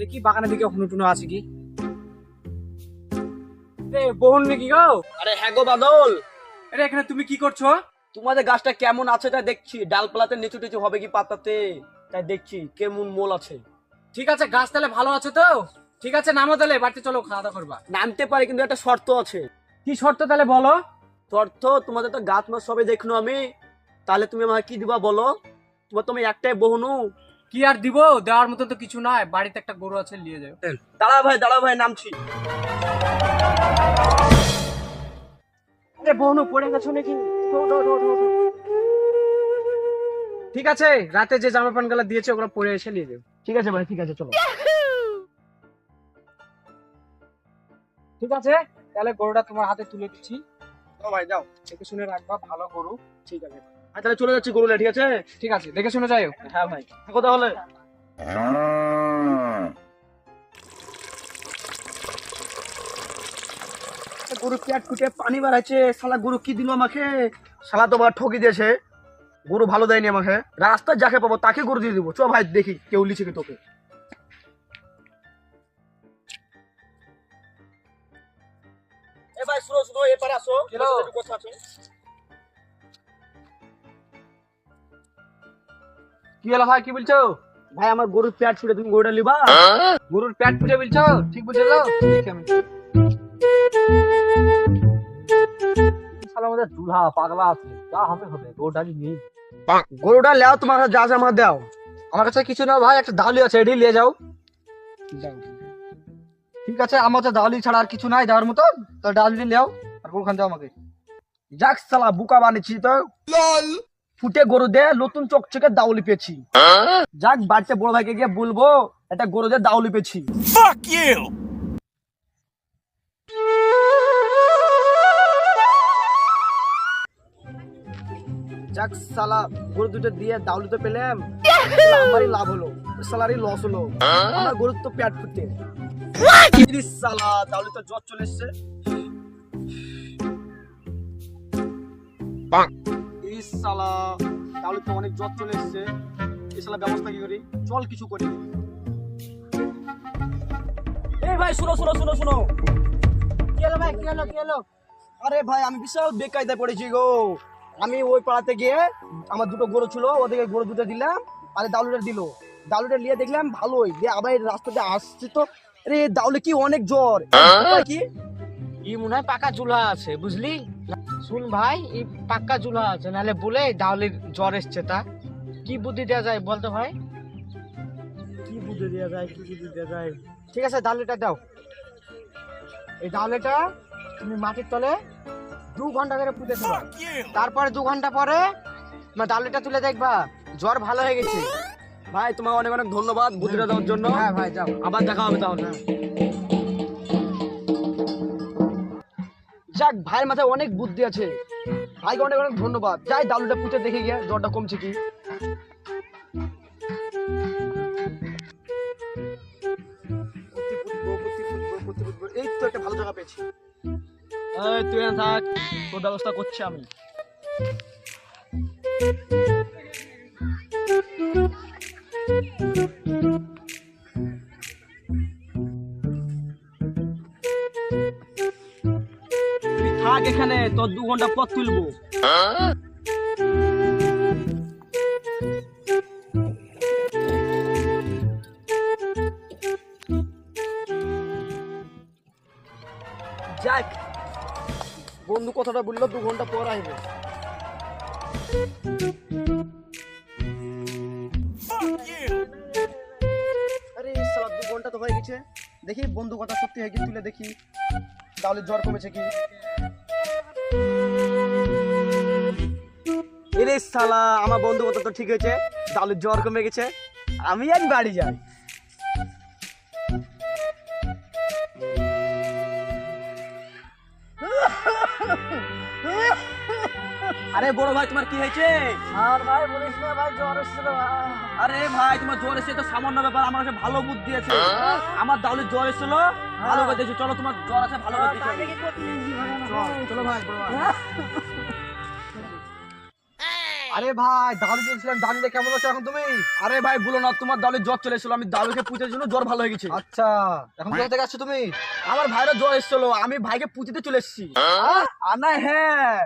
দেখি বাগানের দিকে হুনু টুনু আছে কি। বহুন নাকি গো? আরে হ্যাঁ গো বাদল। আরে এখানে তুমি কি করছ? তোমাদের গাছটা কেমন আছে তাই দেখছি। ডালপালাতে নিচু টিচু হবে কি পাতাতে? তাই দেখছি কেমন মোল আছে। ঠিক আছে গাছ তাহলে ভালো আছে তো? ঠিক আছে নামো তাহলে বাড়িতে চলো খাওয়া দাওয়া করবা। নামতে পারে কিন্তু একটা শর্ত আছে। কি শর্ত তাহলে বলো? শর্ত তোমাদের তো গাছ মাছ সবে দেখনো আমি। তাহলে তুমি আমাকে কি দিবা বলো? তোমার তুমি একটাই বহুনু কি আর দিব? দেওয়ার মতো তো কিছু নাই। বাড়িতে একটা গরু আছে নিয়ে যাও। দাঁড়া ভাই দাঁড়া ভাই নামছি। আরে বহুনু পড়ে গেছো নাকি। ঠিক আছে রাতে যে জামা প্যান্টগুলো দিয়েছে ওগুলো পরে এসে নিয়ে যাও। ঠিক আছে ভাই ঠিক আছে চলো। ঠিক আছে তাহলে গরুটা তোমার হাতে তুলে দিচ্ছি। ভাই যাও। দেখে শুনে রাখবা ভালো গরু। ঠিক আছে। আমি তাহলে চলে যাচ্ছি গরুলে ঠিক আছে? ঠিক আছে দেখে শুনে যাইও। হ্যাঁ ভাই। থাকো তাহলে। গরু পেট কুটে পানি বাড়াচ্ছে শালা গরু কি দিল আমাকে? শালা তো ঠকি দিয়েছে। গরু ভালো দেয়নি আমাকে। রাস্তায় যাকে পাবো তাকে গরু দিয়ে দিবো। চ ভাই দেখি কেউ লিছে কি তোকে। এ ভাই শুনো শুনো এপারে আসো। কথা আছে। কি হলো ভাই, কি বলছো? ভাই, আমার গরুর পেট ছুটে তুমি গরুটা লিবা গরুর পেট পুজো বলছো? ঠিক বুঝলো আমাদের দুলহা পাগলা আছে। যা হবে হবে। গরুটা নেই। গরুটা লেও, তোমার যা যা আমার দাও। আমার কাছে কিছু না ভাই, একটা দালি আছে এটি নিয়ে যাও। ঠিক আছে, আমার তো দালি ছাড়া আর কিছু নাই দেওয়ার মতো। তো ডালি নিয়ে আর গরু খান দাও আমাকে। যাক শালা, বুকা বানিয়েছি তো। ফুটে গরু দে নতুন চকচকে দাউলি পেয়েছি যাক বাড়িতে বড় ভাইকে গিয়ে বলব একটা গরু দিয়ে দাউলি পেয়েছি যাক শালা গরু দুটো দিয়ে দাউলি তো পেলাম। আমারই লাভ হলো শালারই লস হলো। আমার গরুর তো পেট ফুটে। শালা দাউলি তো জ্বর চলে এসছে। ইস তাহলে তো অনেক জ্বর চলে এসছে। ব্যবস্থা কি করি? চল কিছু করি। এই ভাই শুনো শুনো শুনো শুনো। কি হলো ভাই? কি হলো? কি হলো? আরে ভাই আমি বিশাল বেকায়দায় পড়েছি গো। আমি ওই পাড়াতে গিয়ে আমার দুটো গরু ছিল ওদেরকে গরু দুটো দিলাম আরে দাউলুটা দিল। দাউলুটা নিয়ে দেখলাম ভালোই। দিয়ে আবার রাস্তাতে আসছে তো। আরে দাউলে কি অনেক জ্বর? কি ই মনে হয় পাকা চুলা আছে বুঝলি? শুন ভাই এই পাক্কা চুলা আছে নাহলে বলে ডাউলির জ্বর এসছে তা কি বুদ্ধি দেওয়া যায় বলতো ভাই? কি বুঝে দেওয়া যায় কি বুঝে দেওয়া যায়? ঠিক আছে ডালিটা দাও। এই ডালিটা তুমি মাটির তলে দু ঘণ্টা ধরে পুঁতে দেবা। তারপরে দু ঘণ্টা পরে তোমার ডালিটা তুলে দেখবা জ্বর ভালো হয়ে গেছে। ভাই তোমাকে অনেক অনেক ধন্যবাদ বুদ্ধিটা দেওয়ার জন্য। হ্যাঁ ভাই যাও। আবার দেখা হবে তাহলে। যাক ভাইয়ের মাথায় অনেক বুদ্ধি আছে। ভাইকে অনেক অনেক ধন্যবাদ। যাই দালুটা পুঁতে দেখে গিয়ে জ্বরটা কমছে কি। এই তো একটা ভালো জায়গা পেয়েছি। এই তুই এখানে থাক তোর ব্যবস্থা করছি আমি। তুই তোর দু ঘণ্টা পর তুলবো। যাক, বন্ধু কথাটা বলল, দু ঘণ্টা পর আসবে। আরে সালা দু ঘণ্টা তো হয়ে গেছে। দেখি বন্ধু কথা সত্যি হয়ে গেছে তুলে দেখি। তাহলে জ্বর কমেছে কি? এরে সালা আমার বন্ধু কথা তো ঠিক হয়েছে। তাহলে জ্বর কমে গেছে। আমি আজ বাড়ি যাই। আরে বড় ভাই তোমার কি হয়েছে? আর ভাই বলিস না ভাই জ্বর এসেছিল আরে ভাই তোমার জ্বর এসে তো সামান্য ব্যাপার আমার কাছে ভালো বুদ্ধি আছে। আমার তাহলে জ্বর এসেছিল? ভালো করে দেখছি চলো তোমার জ্বর আছে ভালো করে দেখছি চলো ভাই বড় ভাই। আরে ভাই দালু দিয়েছিলাম দালুটা কেমন আছো এখন তুমি। আরে ভাই বলো না তোমার দাদু জ্বর চলে এসেছিল আমি দাদুকে পুঁতের জন্য জ্বর ভালো হয়ে গেছে। আচ্ছা এখন কোথা থেকে আসছো তুমি? আমার ভাইয়ের জ্বর এসেছিল আমি ভাইকে পুঁতিতে চলে এসেছি। আর না হ্যাঁ।